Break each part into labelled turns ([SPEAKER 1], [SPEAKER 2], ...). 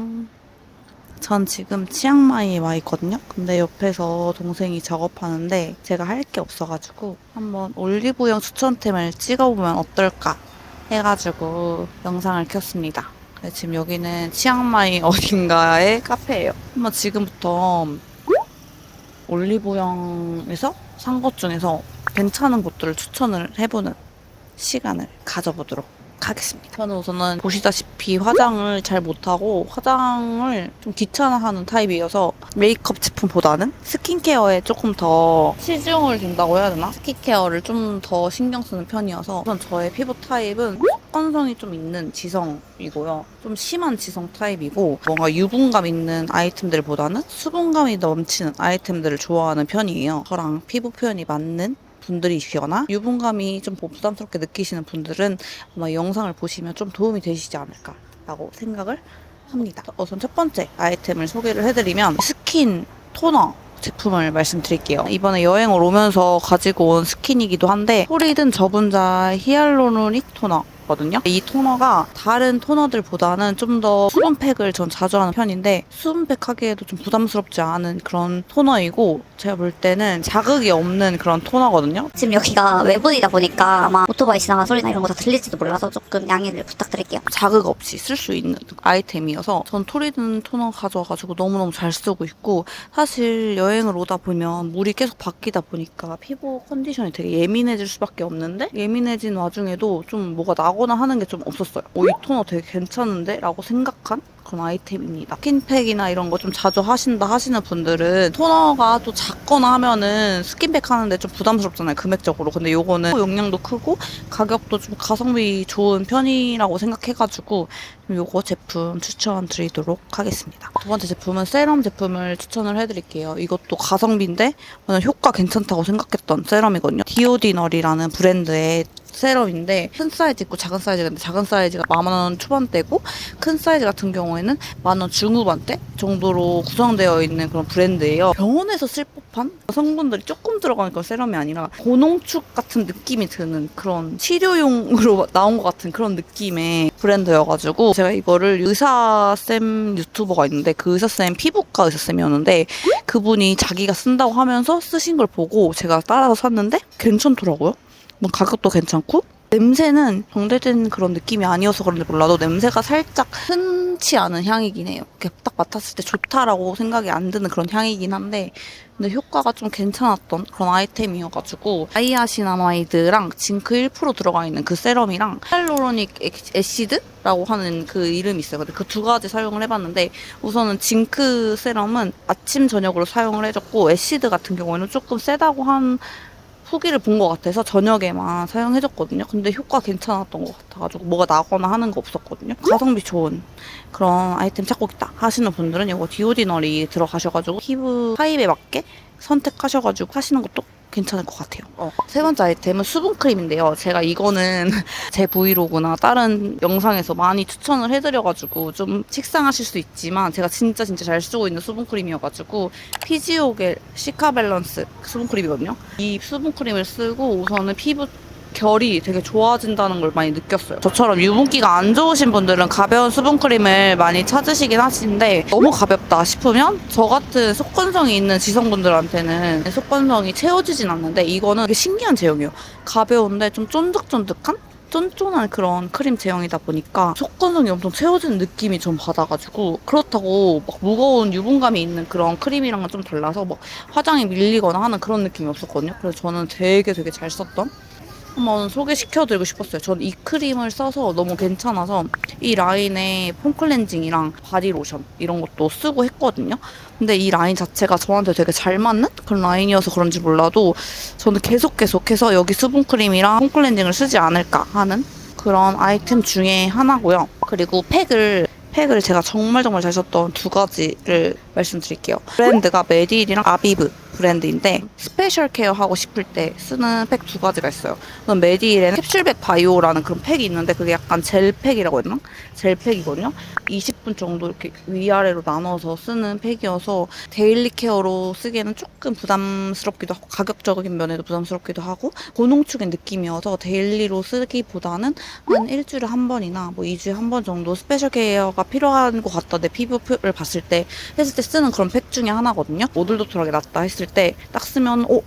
[SPEAKER 1] 안녕. 전 지금 치앙마이에 와 있거든요. 근데 옆에서 동생이 작업하는데 제가 할 게 없어가지고 한번 올리브영 추천템을 찍어보면 어떨까 해가지고 영상을 켰습니다. 네, 지금 여기는 치앙마이 어딘가의 카페예요. 한번 지금부터 올리브영에서 산 것 중에서 괜찮은 곳들을 추천을 해보는 시간을 가져보도록 하겠습니다. 저는 우선은 보시다시피 화장을 잘 못하고 화장을 좀 귀찮아하는 타입이어서 메이크업 제품보다는 스킨케어에 조금 더 치중을 둔다고 해야 되나? 스킨케어를 좀 더 신경 쓰는 편이어서 우선 저의 피부 타입은 속건성이 좀 있는 지성이고요. 좀 심한 지성 타입이고 뭔가 유분감 있는 아이템들보다는 수분감이 넘치는 아이템들을 좋아하는 편이에요. 저랑 피부 표현이 맞는 분들이시거나 유분감이 좀 부담스럽게 느끼시는 분들은 아마 이 영상을 보시면 좀 도움이 되시지 않을까라고 생각을 합니다. 우선 첫 번째 아이템을 소개를 해드리면 스킨 토너 제품을 말씀드릴게요. 이번에 여행을 오면서 가지고 온 스킨이기도 한데 소리든 저분자 히알루로닉 토너 거든요. 이 토너가 다른 토너들보다는 좀 더 수분팩을 전 자주 하는 편인데 수분팩 하기에도 좀 부담스럽지 않은 그런 토너이고 제가 볼 때는 자극이 없는 그런 토너거든요.
[SPEAKER 2] 지금 여기가 외부이다 보니까 아마 오토바이 지나가는 소리나 이런 거 다 들릴지도 몰라서 조금 양해를 부탁드릴게요.
[SPEAKER 1] 자극 없이 쓸 수 있는 아이템이어서 전 토리든 토너 가져와가지고 너무너무 잘 쓰고 있고 사실 여행을 오다 보면 물이 계속 바뀌다 보니까 피부 컨디션이 되게 예민해질 수밖에 없는데 예민해진 와중에도 좀 뭐가 나 거나 하는 게 좀 없었어요. 오, 이 토너 되게 괜찮은데? 라고 생각한 그런 아이템입니다. 스킨팩이나 이런 거 좀 자주 하신다 하시는 분들은 토너가 또 작거나 하면은 스킨팩 하는데 좀 부담스럽잖아요. 금액적으로. 근데 요거는 용량도 크고 가격도 좀 가성비 좋은 편이라고 생각해가지고 좀 요거 제품 추천드리도록 하겠습니다. 두 번째 제품은 세럼 제품을 추천을 해드릴게요. 이것도 가성비인데 저는 효과 괜찮다고 생각했던 세럼이거든요. 디오디널이라는 브랜드의 세럼인데 큰 사이즈 있고 작은 사이즈가 있는데 작은 사이즈가 만 원 초반대고 큰 사이즈 같은 경우에는 만 원 중후반대 정도로 구성되어 있는 그런 브랜드예요. 병원에서 쓸 법한 성분들이 조금 들어가는 그런 세럼이 아니라 고농축 같은 느낌이 드는 그런 치료용으로 나온 것 같은 그런 느낌의 브랜드여가지고 제가 이거를 의사쌤 유튜버가 있는데 그 의사쌤 피부과 의사쌤이었는데 그분이 자기가 쓴다고 하면서 쓰신 걸 보고 제가 따라서 샀는데 괜찮더라고요. 뭐 가격도 괜찮고 냄새는 정제된 그런 느낌이 아니어서 그런지 몰라도 냄새가 살짝 흔치 않은 향이긴 해요. 이렇게 딱 맡았을 때 좋다라고 생각이 안 드는 그런 향이긴 한데 근데 효과가 좀 괜찮았던 그런 아이템이어가지고 아이아시나마이드랑 징크 1% 들어가 있는 그 세럼이랑 히알루로닉 애시드라고 하는 그 이름이 있어요. 근데 그 두 가지 사용을 해봤는데 우선은 징크 세럼은 아침 저녁으로 사용을 해줬고 애시드 같은 경우에는 조금 세다고 한 후기를 본 것 같아서 저녁에만 사용해줬거든요. 근데 효과 괜찮았던 것 같아가지고 뭐가 나거나 하는 거 없었거든요. 가성비 좋은 그런 아이템 찾고 있다 하시는 분들은 이거 디오디널이 들어가셔가지고 피부 타입에 맞게 선택하셔가지고 하시는 것도 괜찮을 것 같아요. 어, 세 번째 아이템은 수분 크림인데요. 제가 이거는 제 브이로그나 다른 영상에서 많이 추천을 해드려가지고 좀 식상하실 수 있지만 제가 진짜 진짜 잘 쓰고 있는 수분 크림이어가지고 피지오겔 시카 밸런스 수분 크림이거든요. 이 수분 크림을 쓰고 우선은 피부 결이 되게 좋아진다는 걸 많이 느꼈어요. 저처럼 유분기가 안 좋으신 분들은 가벼운 수분크림을 많이 찾으시긴 하시는데 너무 가볍다 싶으면 저 같은 속건성이 있는 지성분들한테는 속건성이 채워지진 않는데 이거는 되게 신기한 제형이에요. 가벼운데 좀 쫀득쫀득한? 쫀쫀한 그런 크림 제형이다 보니까 속건성이 엄청 채워지는 느낌이 좀 받아가지고 그렇다고 막 무거운 유분감이 있는 그런 크림이랑은 좀 달라서 막 화장이 밀리거나 하는 그런 느낌이 없었거든요. 그래서 저는 되게 되게 잘 썼던 한번 소개시켜드리고 싶었어요. 전 이 크림을 써서 너무 괜찮아서 이 라인에 폼 클렌징이랑 바디로션 이런 것도 쓰고 했거든요. 근데 이 라인 자체가 저한테 되게 잘 맞는 그런 라인이어서 그런지 몰라도 저는 계속 계속해서 여기 수분크림이랑 폼 클렌징을 쓰지 않을까 하는 그런 아이템 중에 하나고요. 그리고 팩을 팩을 제가 정말 정말 잘 썼던 두 가지를 말씀드릴게요. 브랜드가 메딜이랑 아비브 브랜드인데 스페셜 케어 하고 싶을 때 쓰는 팩 두 가지가 있어요. 그건 메디힐에는 캡슐백 바이오라는 그런 팩이 있는데 그게 약간 젤팩이라고 했나? 젤팩이거든요. 20분 정도 이렇게 위아래로 나눠서 쓰는 팩이어서 데일리 케어로 쓰기에는 조금 부담스럽기도 하고 가격적인 면에도 부담스럽기도 하고 고농축인 느낌이어서 데일리로 쓰기보다는 한 일주일에 한 번이나 뭐 2주에 한 번 정도 스페셜 케어가 필요한 것 같다 내 피부를 봤을 때 했을 때 쓰는 그런 팩 중에 하나거든요 오돌도돌하게 낫다 했을 때 딱 쓰면 어?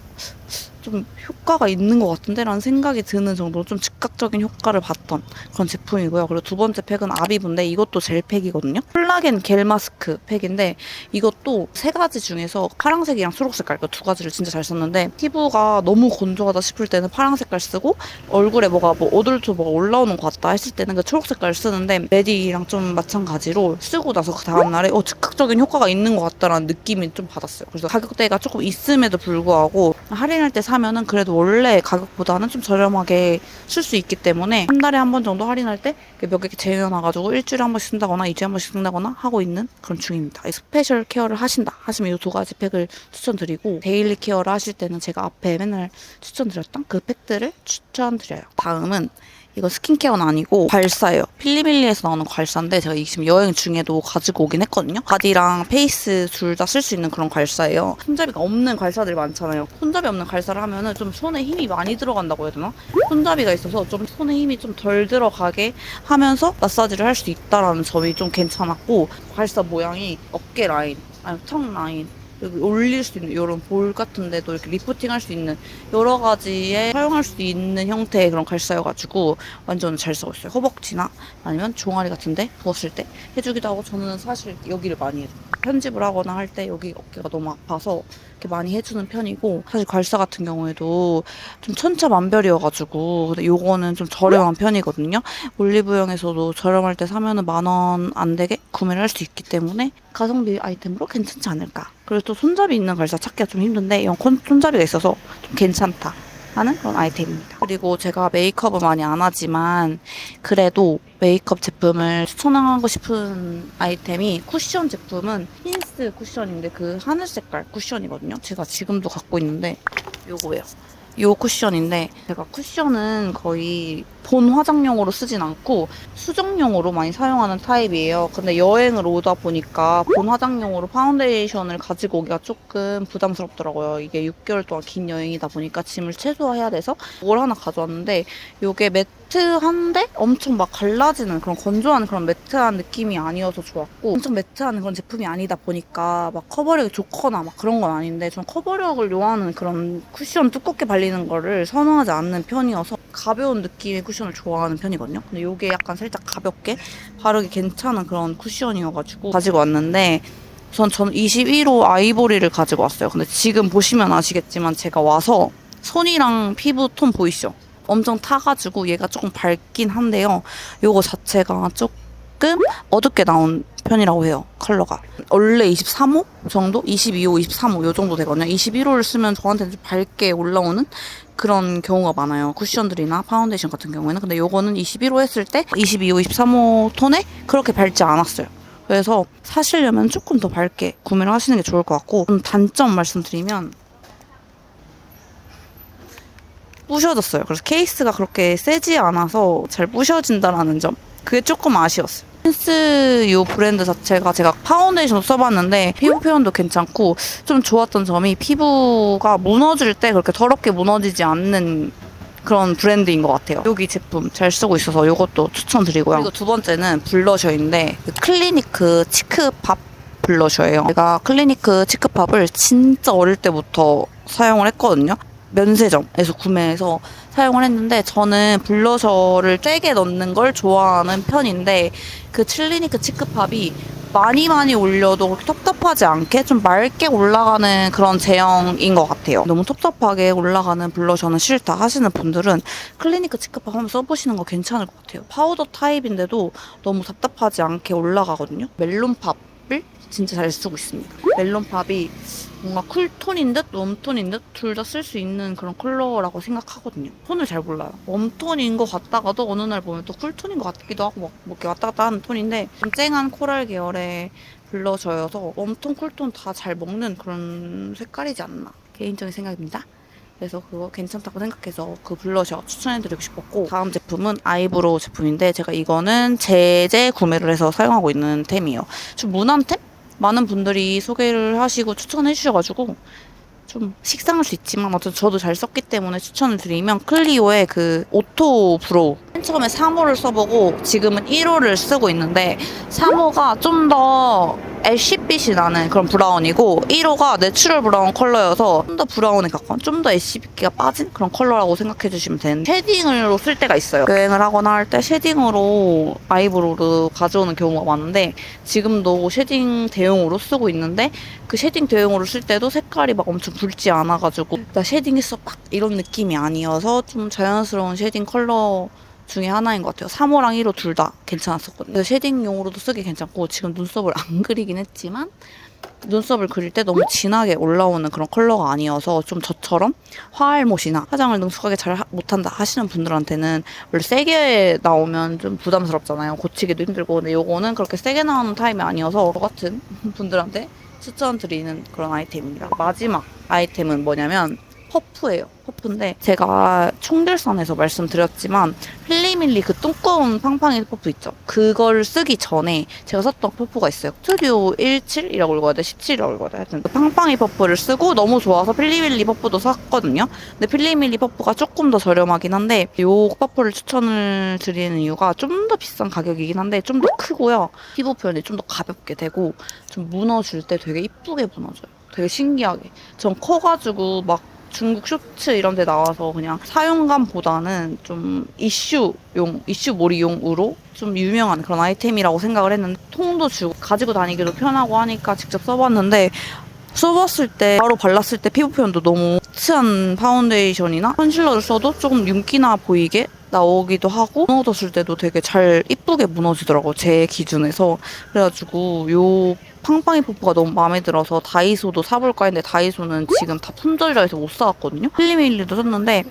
[SPEAKER 1] 좀 효과가 있는 것 같은데? 라는 생각이 드는 정도로 좀 즉각적인 효과를 봤던 그런 제품이고요. 그리고 두 번째 팩은 아비브인데 이것도 젤 팩이거든요. 콜라겐 겔 마스크 팩인데 이것도 세 가지 중에서 파란색이랑 초록 색깔 그 두 가지를 진짜 잘 썼는데 피부가 너무 건조하다 싶을 때는 파란 색깔 쓰고 얼굴에 뭐가 뭐 오돌토 뭐가 올라오는 것 같다 했을 때는 그 초록 색깔 쓰는데 메디랑 좀 마찬가지로 쓰고 나서 그 다음날에 어 즉각적인 효과가 있는 것 같다라는 느낌이 좀 받았어요. 그래서 가격대가 조금 있음에도 불구하고 할인할 때 사 면은 그래도 원래 가격보다는 좀 저렴하게 쓸 수 있기 때문에 한 달에 한 번 정도 할인할 때 몇 개 쟁여놔가지고 일주일에 한 번씩 쓴다거나 이주에 한 번씩 쓴다거나 하고 있는 그런 중입니다. 이 스페셜 케어를 하신다 하시면 이 두 가지 팩을 추천드리고 데일리 케어를 하실 때는 제가 앞에 맨날 추천드렸던 그 팩들을 추천드려요. 다음은 이거 스킨케어는 아니고 괄사예요. 필리밀리에서 나오는 괄사인데 제가 이 지금 여행 중에도 가지고 오긴 했거든요. 바디랑 페이스 둘 다 쓸 수 있는 그런 괄사예요. 손잡이가 없는 괄사들이 많잖아요. 손잡이 없는 괄사를 하면은 좀 손에 힘이 많이 들어간다고 해야 되나? 손잡이가 있어서 좀 손에 힘이 좀 덜 들어가게 하면서 마사지를 할 수 있다라는 점이 좀 괜찮았고 괄사 모양이 어깨 라인, 아니 턱 라인 여기 올릴 수 있는 이런 볼 같은 데도 이렇게 리프팅 할 수 있는 여러 가지에 사용할 수 있는 형태의 그런 갈사여가지고 완전 잘 쓰고 있어요. 허벅지나 아니면 종아리 같은데 부었을 때 해주기도 하고 저는 사실 여기를 많이 해요. 편집을 하거나 할 때 여기 어깨가 너무 아파서 이렇게 많이 해주는 편이고 사실 괄사 같은 경우에도 좀 천차만별이어가지고 근데 요거는 좀 저렴한 편이거든요. 올리브영에서도 저렴할 때 사면은 만 원 안 되게 구매를 할 수 있기 때문에 가성비 아이템으로 괜찮지 않을까. 그리고 또 손잡이 있는 갈사 찾기가 좀 힘든데 콘- 손잡이가 있어서 좀 괜찮다. 하는 그런 아이템입니다. 그리고 제가 메이크업을 많이 안 하지만 그래도 메이크업 제품을 추천하고 싶은 아이템이 쿠션 제품은 힌스 쿠션인데 그 하늘 색깔 쿠션이거든요. 제가 지금도 갖고 있는데 요거예요. 요 쿠션인데 제가 쿠션은 거의 본 화장용으로 쓰진 않고 수정용으로 많이 사용하는 타입이에요. 근데 여행을 오다 보니까 본 화장용으로 파운데이션을 가지고 오기가 조금 부담스럽더라고요. 이게 6개월 동안 긴 여행이다 보니까 짐을 최소화해야 돼서 이걸 하나 가져왔는데 이게 매트 한데 엄청 막 갈라지는 그런 건조한 그런 매트한 느낌이 아니어서 좋았고 엄청 매트한 그런 제품이 아니다 보니까 막 커버력이 좋거나 막 그런 건 아닌데 전 커버력을 요하는 그런 쿠션 두껍게 발리는 거를 선호하지 않는 편이어서 가벼운 느낌의 쿠션을 좋아하는 편이거든요. 근데 이게 약간 살짝 가볍게 바르기 괜찮은 그런 쿠션이어가지고 가지고 왔는데 우선 저는 21호 아이보리를 가지고 왔어요. 근데 지금 보시면 아시겠지만 제가 와서 손이랑 피부 톤 보이시죠? 엄청 타가지고 얘가 조금 밝긴 한데요. 요거 자체가 조금 어둡게 나온 편이라고 해요. 컬러가. 원래 23호 정도? 22호, 23호 요 정도 되거든요. 21호를 쓰면 저한테는 좀 밝게 올라오는 그런 경우가 많아요. 쿠션들이나 파운데이션 같은 경우에는. 근데 요거는 21호 했을 때 22호, 23호 톤에 그렇게 밝지 않았어요. 그래서 사시려면 조금 더 밝게 구매를 하시는 게 좋을 것 같고 좀 단점 말씀드리면 부셔졌어요. 그래서 케이스가 그렇게 세지 않아서 잘 부셔진다라는 점. 그게 조금 아쉬웠어요. 힌스 이 브랜드 자체가 제가 파운데이션 써봤는데 피부 표현도 괜찮고 좀 좋았던 점이 피부가 무너질 때 그렇게 더럽게 무너지지 않는 그런 브랜드인 것 같아요. 여기 제품 잘 쓰고 있어서 이것도 추천드리고요. 그리고 두 번째는 블러셔인데 그 클리니크 치크팝 블러셔예요. 제가 클리니크 치크팝을 진짜 어릴 때부터 사용을 했거든요. 면세점에서 구매해서 사용을 했는데 저는 블러셔를 세게 넣는 걸 좋아하는 편인데 그 클리니크 치크팝이 많이 많이 올려도 그렇게 텁텁하지 않게 좀 맑게 올라가는 그런 제형인 것 같아요. 너무 텁텁하게 올라가는 블러셔는 싫다 하시는 분들은 클리니크 치크팝 한번 써보시는 거 괜찮을 것 같아요. 파우더 타입인데도 너무 답답하지 않게 올라가거든요. 멜론팝을 진짜 잘 쓰고 있습니다. 멜론팝이 뭔가 쿨톤인 듯 웜톤인 듯 둘 다 쓸 수 있는 그런 컬러라고 생각하거든요. 톤을 잘 몰라요. 웜톤인 것 같다가도 어느 날 보면 또 쿨톤인 것 같기도 하고 막뭐 이렇게 왔다 갔다 하는 톤인데 좀 쨍한 코랄 계열의 블러셔여서 웜톤, 쿨톤 다 잘 먹는 그런 색깔이지 않나 개인적인 생각입니다. 그래서 그거 괜찮다고 생각해서 그 블러셔 추천해드리고 싶었고 다음 제품은 아이브로우 제품인데 제가 이거는 제재 구매를 해서 사용하고 있는 템이에요. 좀 무난템? 많은 분들이 소개를 하시고 추천해 주셔가지고 좀 식상할 수 있지만 어쨌든 저도 잘 썼기 때문에 추천을 드리면 클리오의 그 오토 브로우 맨 처음에 3호를 써보고 지금은 1호를 쓰고 있는데 3호가 좀 더 애쉬빛이 나는 그런 브라운이고 1호가 내추럴 브라운 컬러여서 좀 더 브라운에 가까운 좀 더 애쉬빛기가 빠진 그런 컬러라고 생각해 주시면 되는데 쉐딩으로 쓸 때가 있어요. 여행을 하거나 할 때 쉐딩으로 아이브로우를 가져오는 경우가 많은데 지금도 쉐딩 대용으로 쓰고 있는데 그 쉐딩 대용으로 쓸 때도 색깔이 막 엄청 붉지 않아가지고 나 쉐딩했어 막 이런 느낌이 아니어서 좀 자연스러운 쉐딩 컬러 중에 하나인 것 같아요. 3호랑 1호 둘 다 괜찮았었거든요. 쉐딩용으로도 쓰기 괜찮고 지금 눈썹을 안 그리긴 했지만 눈썹을 그릴 때 너무 진하게 올라오는 그런 컬러가 아니어서 좀 저처럼 화알못이나 화장을 능숙하게 잘 하- 못한다 하시는 분들한테는 원래 세게 나오면 좀 부담스럽잖아요. 고치기도 힘들고 근데 요거는 그렇게 세게 나오는 타입이 아니어서 저 같은 분들한테 추천드리는 그런 아이템입니다. 마지막 아이템은 뭐냐면 퍼프예요. 퍼프인데 제가 총결산에서 말씀드렸지만 필리밀리 그 두꺼운 팡팡이 퍼프 있죠. 그걸 쓰기 전에 제가 썼던 퍼프가 있어요. 스튜디오 17이라고 읽어야 돼, 17이라고 읽어야 돼. 하여튼 그 팡팡이 퍼프를 쓰고 너무 좋아서 필리밀리 퍼프도 샀거든요. 근데 필리밀리 퍼프가 조금 더 저렴하긴 한데 요 퍼프를 추천을 드리는 이유가 좀 더 비싼 가격이긴 한데 좀 더 크고요. 피부 표현이 좀 더 가볍게 되고 좀 무너질 때 되게 이쁘게 무너져요. 되게 신기하게. 전 커가지고 막 중국 쇼츠 이런 데 나와서 그냥 사용감보다는 좀 이슈용, 이슈몰이용으로 좀 유명한 그런 아이템이라고 생각을 했는데 통도 주고 가지고 다니기도 편하고 하니까 직접 써봤는데 써봤을 때 바로 발랐을 때 피부 표현도 너무 스한 파운데이션이나 컨실러를 써도 조금 윤기나 보이게 나오기도 하고 무너졌을 때도 되게 잘 이쁘게 무너지더라고 제 기준에서 그래가지고 요 팡팡이 퍼프가 너무 마음에 들어서 다이소도 사볼까 했는데 다이소는 지금 다 품절이라 해서 못 사왔거든요 필리밀리도 샀는데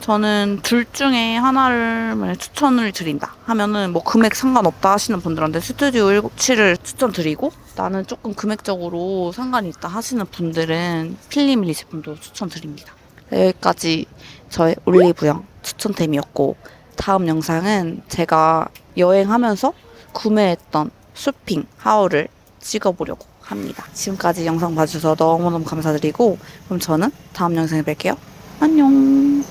[SPEAKER 1] 저는 둘 중에 하나를 만약 추천을 드린다 하면은 뭐 금액 상관없다 하시는 분들한테 스튜디오 17을 추천드리고 나는 조금 금액적으로 상관이 있다 하시는 분들은 필리밀리 제품도 추천드립니다. 네, 여기까지 저의 올리브영 추천템이었고 다음 영상은 제가 여행하면서 구매했던 쇼핑 하울을 찍어보려고 합니다. 지금까지 영상 봐주셔서 너무너무 감사드리고 그럼 저는 다음 영상에 뵐게요. 안녕